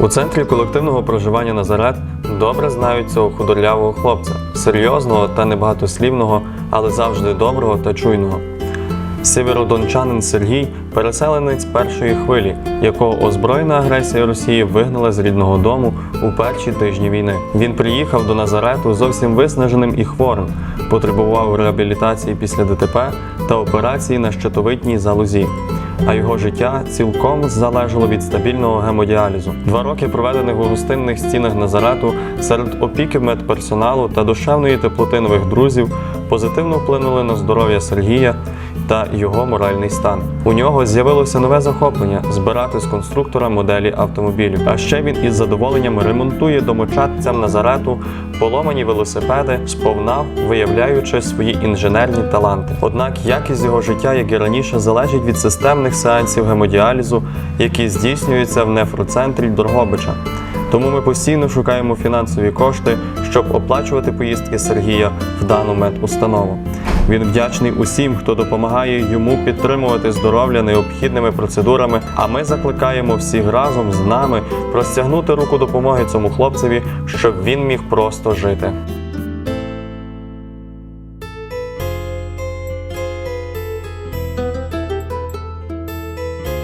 У центрі колективного проживання Назарет добре знають цього худорлявого хлопця, серйозного та небагатослівного, але завжди доброго та чуйного. Сєвєродончанин Сергій переселенець першої хвилі, якого озброєна агресія Росії вигнала з рідного дому у перші тижні війни. Він приїхав до Назарету зовсім виснаженим і хворим, потребував реабілітації після ДТП та операції на щитовидній залозі. А його життя цілком залежало від стабільного гемодіалізу. Два роки проведених у гостинних стінах Назарету серед опіки медперсоналу та душевної теплоти нових друзів позитивно вплинули на здоров'я Сергія та його моральний стан. У нього з'явилося нове захоплення збирати з конструктора моделі автомобілів. А ще він із задоволенням ремонтує домочадцям Назарету поломані велосипеди, сповна виявляючи свої інженерні таланти. Однак якість його життя, як і раніше, залежить від системних сеансів гемодіалізу, які здійснюються в нефроцентрі Дрогобича. Тому ми постійно шукаємо фінансові кошти, щоб оплачувати поїздки Сергія в дану медустанову. Він вдячний усім, хто допомагає йому підтримувати здоров'я необхідними процедурами. А ми закликаємо всіх разом з нами простягнути руку допомоги цьому хлопцеві, щоб він міг просто жити.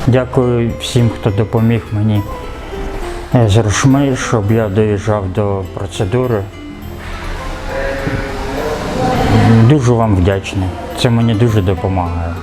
Дякую всім, хто допоміг мені е, з грошми, щоб я доїжджав до процедури. Дуже вам вдячний. Це мені дуже допомагає.